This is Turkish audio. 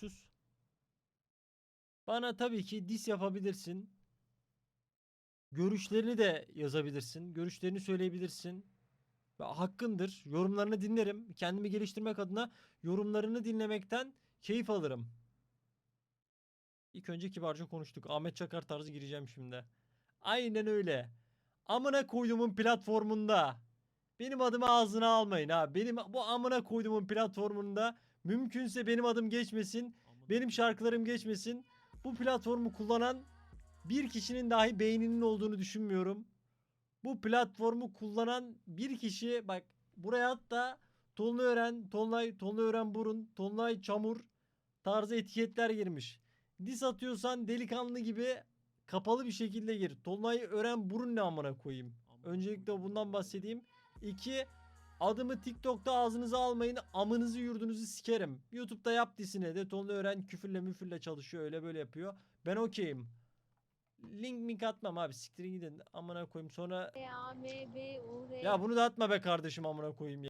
sus. Bana tabii ki dis yapabilirsin. Görüşlerini de yazabilirsin. Görüşlerini söyleyebilirsin. Hakkındır. Yorumlarını dinlerim. Kendimi geliştirmek adına yorumlarını dinlemekten keyif alırım. İlk önce kibarca konuştuk. Ahmet Çakar tarzı gireceğim şimdi. Aynen öyle. Amına koyduğumun platformunda. Benim adımı ağzına almayın ha. Benim bu amına koyduğumun platformunda mümkünse benim adım geçmesin. Benim şarkılarım geçmesin. Bu platformu kullanan bir kişinin dahi beyninin olduğunu düşünmüyorum. Bu platformu kullanan bir kişi bak buraya hatta Tonlu Ören, Tonlay, Tonlu Ören Burun, Tonlay Çamur tarzı etiketler girmiş. Dis atıyorsan delikanlı gibi kapalı bir şekilde gir. Tonlay Ören Burun ne amına koyayım. Öncelikle bundan bahsedeyim. İki, adımı TikTok'ta ağzınıza almayın. Amınızı yurdunuzu sikerim. YouTube'da yap disini de tonlu öğren küfürle müfürle çalışıyor. Öyle böyle yapıyor. Ben okeyim. Link mink atmam abi. Siktirin gidin. Amına koyayım. Sonra ya bunu da atma be kardeşim amına koyayım ya.